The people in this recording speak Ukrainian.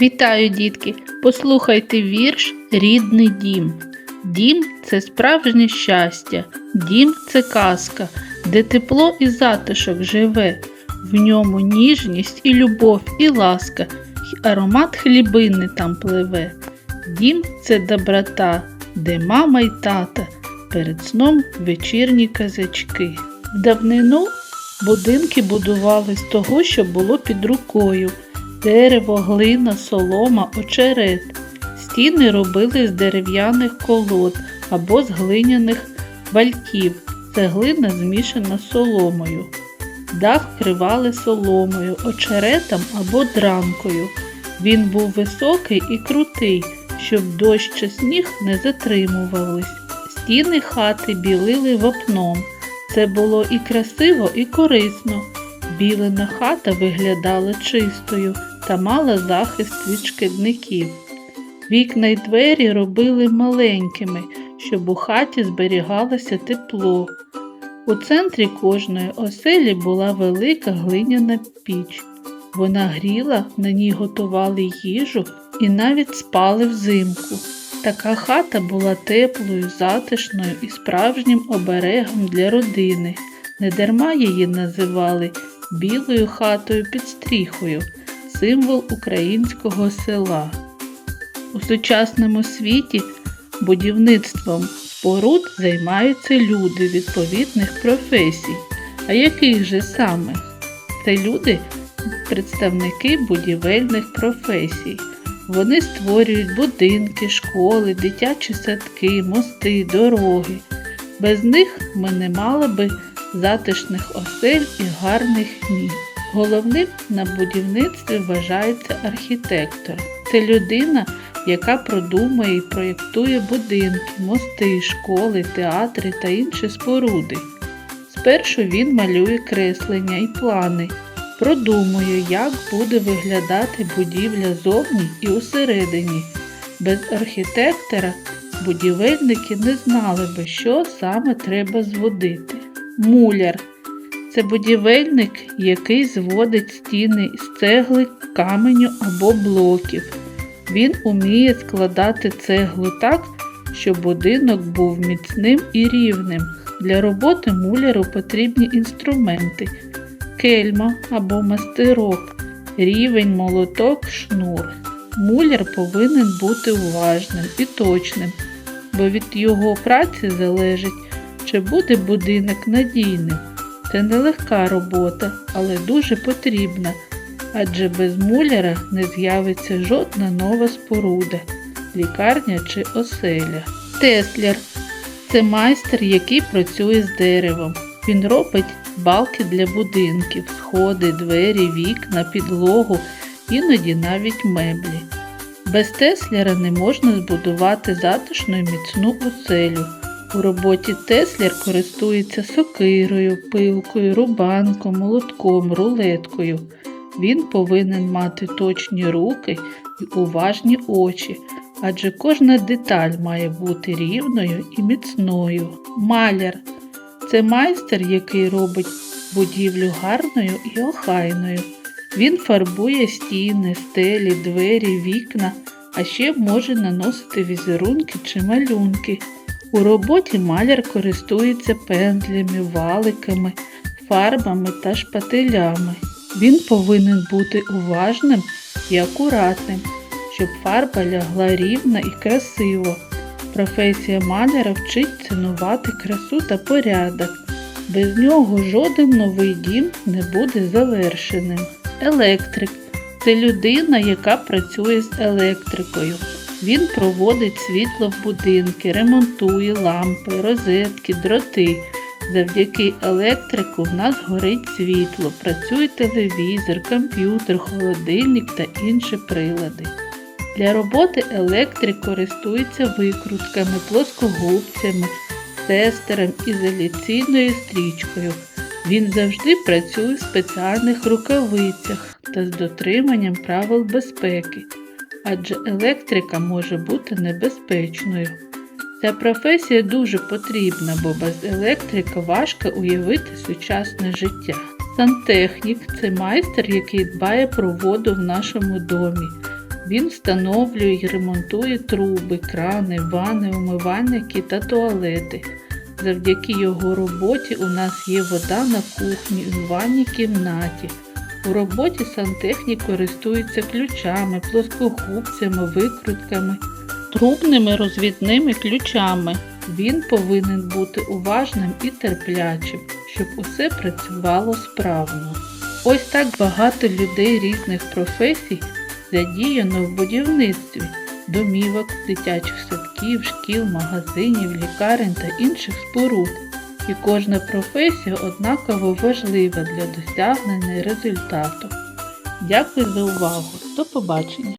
Вітаю, дітки! Послухайте вірш Рідний дім. Дім це справжнє щастя, дім це казка, де тепло і затишок живе, в ньому ніжність і любов, і ласка, й аромат хлібини там пливе. Дім це доброта, де мама й тата, перед сном вечірні казачки. В давнину будинки будували з того, що було під рукою дерево, глина, солома, очерет. Стіни робили з дерев'яних колод або з глиняних вальків, цеглина змішана з соломою. Дах вкривали соломою, очеретом або дранкою. Він був високий і крутий, щоб дощ чи сніг не затримувались. Стіни хати білили вапном. Це було і красиво, і корисно. Білена хата виглядала чистою та мала захист від шкідників. Вікна й двері робили маленькими, щоб у хаті зберігалося тепло. У центрі кожної оселі була велика глиняна піч. Вона гріла, на ній готували їжу і навіть спали взимку. Така хата була теплою, затишною і справжнім оберегом для родини. Недарма її називали білою хатою під стріхою, символ українського села. У сучасному світі будівництвом споруд займаються люди відповідних професій. А яких же саме? Це люди, представники будівельних професій. Вони створюють будинки, школи, дитячі садки, мости, дороги. Без них ми не мали би затишних осель і гарних міст. Головним на будівництві вважається архітектор. Це людина, яка продумує і проєктує будинки, мости, школи, театри та інші споруди. Спершу він малює креслення і плани, продумує, як буде виглядати будівля зовні і усередині. Без архітектора будівельники не знали би, що саме треба зводити. Муляр це будівельник, який зводить стіни з цегли, каменю або блоків. Він уміє складати цеглу так, щоб будинок був міцним і рівним. Для роботи муляру потрібні інструменти кельма або мастерок, рівень, молоток, шнур. Муляр повинен бути уважним і точним, бо від його праці залежить, чи буде будинок надійним. Це нелегка робота, але дуже потрібна, адже без муляра не з'явиться жодна нова споруда, лікарня чи оселя. Тесляр це майстер, який працює з деревом. Він робить балки для будинків, сходи, двері, вікна, підлогу, іноді навіть меблі. Без тесляра не можна збудувати затишну і міцну оселю. У роботі Тесляр користується сокирою, пилкою, рубанком, молотком, рулеткою. Він повинен мати точні руки і уважні очі, адже кожна деталь має бути рівною і міцною. Маляр це майстер, який робить будівлю гарною і охайною. Він фарбує стіни, стелі, двері, вікна, а ще може наносити візерунки чи малюнки. У роботі маляр користується пензлями, валиками, фарбами та шпателями. Він повинен бути уважним і акуратним, щоб фарба лягла рівно і красиво. Професія маляра вчить цінувати красу та порядок. Без нього жоден новий дім не буде завершеним. Електрик це людина, яка працює з електрикою. Він проводить світло в будинки, ремонтує лампи, розетки, дроти. Завдяки електрику в нас горить світло, працює телевізор, комп'ютер, холодильник та інші прилади. Для роботи електрик користується викрутками, плоскогубцями, тестером, ізоляційною стрічкою. Він завжди працює в спеціальних рукавицях та з дотриманням правил безпеки, адже електрика може бути небезпечною. Ця професія дуже потрібна, бо без електрика важко уявити сучасне життя. Сантехнік це майстер, який дбає про воду в нашому домі. Він встановлює і ремонтує труби, крани, ванни, умивальники та туалети. Завдяки його роботі у нас є вода на кухні, у ванній кімнаті. У роботі сантехнік користується ключами, плоскогубцями, викрутками, трубними розвідними ключами. Він повинен бути уважним і терплячим, щоб усе працювало справно. Ось так багато людей різних професій задіяно в будівництві домівок, дитячих садків, шкіл, магазинів, лікарень та інших споруд. І кожна професія однаково важлива для досягнення результату. Дякую за увагу. До побачення!